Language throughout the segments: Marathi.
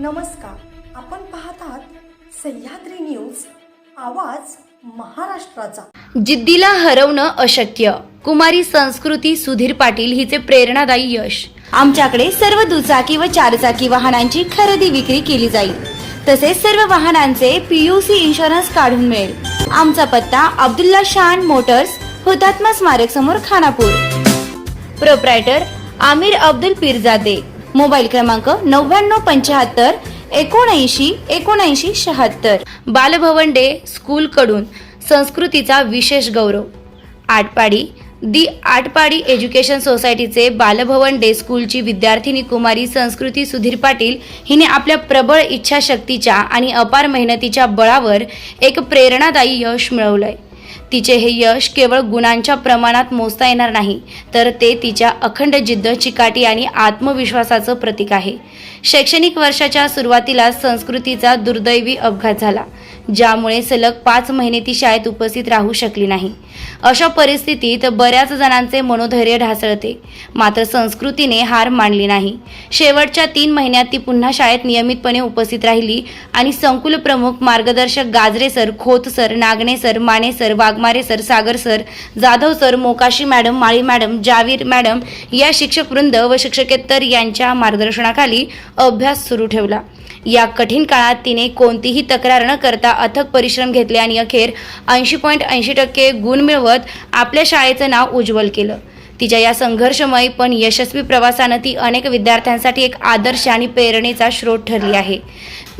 नमस्कार. आपण पाहत आहात सह्याद्री न्यूज आवाज महाराष्ट्राचा. जिद्दीला हरवणं अशक्य. कुमारी संस्कृती सुधीर पाटील हिचे प्रेरणादायी यश. आमच्याकडे सर्व दुचाकी व चारचाकी वाहनांची खरेदी विक्री केली जाईल. तसेच सर्व वाहनांचे पीयूसी इन्शुरन्स काढून मिळेल. आमचा पत्ता अब्दुल्ला शान मोटर्स हुतात्मा स्मारक समोर खानापूर. प्रोप्रायटर आमिर अब्दुल पीरजादे. मोबाईल क्रमांक नव्याण्णव पंच्याहत्तर एकोणऐंशी एकोणऐंशी शहात्तर. बालभवन डे स्कूलकडून संस्कृतीचा विशेष गौरव. आटपाडी दी आटपाडी एज्युकेशन सोसायटीचे बालभवन डे स्कूलची विद्यार्थिनी कुमारी संस्कृती सुधीर पाटील हिने आपल्या प्रबळ इच्छाशक्तीच्या आणि अपार मेहनतीच्या बळावर एक प्रेरणादायी यश मिळवलंय. तिचे हे यश केवळ गुणांच्या प्रमाणात मोजता येणार नाही तर ते तिच्या अखंड जिद्द चिकाटी आणि आत्मविश्वासाचं प्रतीक आहे. शैक्षणिक वर्षाच्या सुरुवातीला संस्कृतीचा दुर्दैवी अपघात झाला. ज्यामुळे सलग पाच महिने ती शाळेत उपस्थित राहू शकली नाही. अशा परिस्थितीत बऱ्याच जणांचे मनोधैर्य ढासळते. मात्र संस्कृतीने हार मानली नाही. शेवटच्या तीन महिन्यात ती पुन्हा शाळेत नियमितपणे उपस्थित राहिली आणि संकुल प्रमुख मार्गदर्शक Gajare sir Khot sir Nagane sir Mane sir Waghmare sir Sagar sir Jadhav sir Mokashi madam Mali madam Javir madam या शिक्षक वृंद व शिक्षकेतर यांच्या मार्गदर्शनाखाली अभ्यास सुरू ठेवला. या कठीण काळात तिने कोणतीही तक्रार न करता अथक परिश्रम घेतले आणि अखेर ऐंशी पॉईंट ऐंशी टक्के गुण मिळवत आपल्या शाळेचं नाव उज्ज्वल केलं. तिच्या या संघर्षमय पण यशस्वी प्रवासानं ती अनेक विद्यार्थ्यांसाठी एक आदर्श आणि प्रेरणेचा स्रोत ठरली आहे.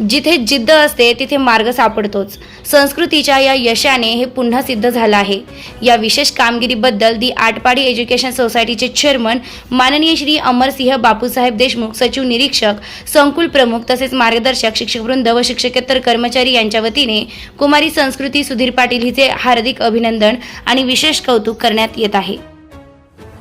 जिथे जिद्द असते तिथे मार्ग सापडतोच. संस्कृतीच्या या यशाने हे पुन्हा सिद्ध झालं आहे. या विशेष कामगिरीबद्दल दी आटपाडी एज्युकेशन सोसायटीचे चेअरमन माननीय श्री अमरसिंह बापूसाहेब देशमुख सचिव निरीक्षक संकुल प्रमुख तसेच मार्गदर्शक शिक्षकवृंद व शिक्षकेतर कर्मचारी यांच्या वतीने कुमारी संस्कृती सुधीर पाटील हिचे हार्दिक अभिनंदन आणि विशेष कौतुक करण्यात येत आहे.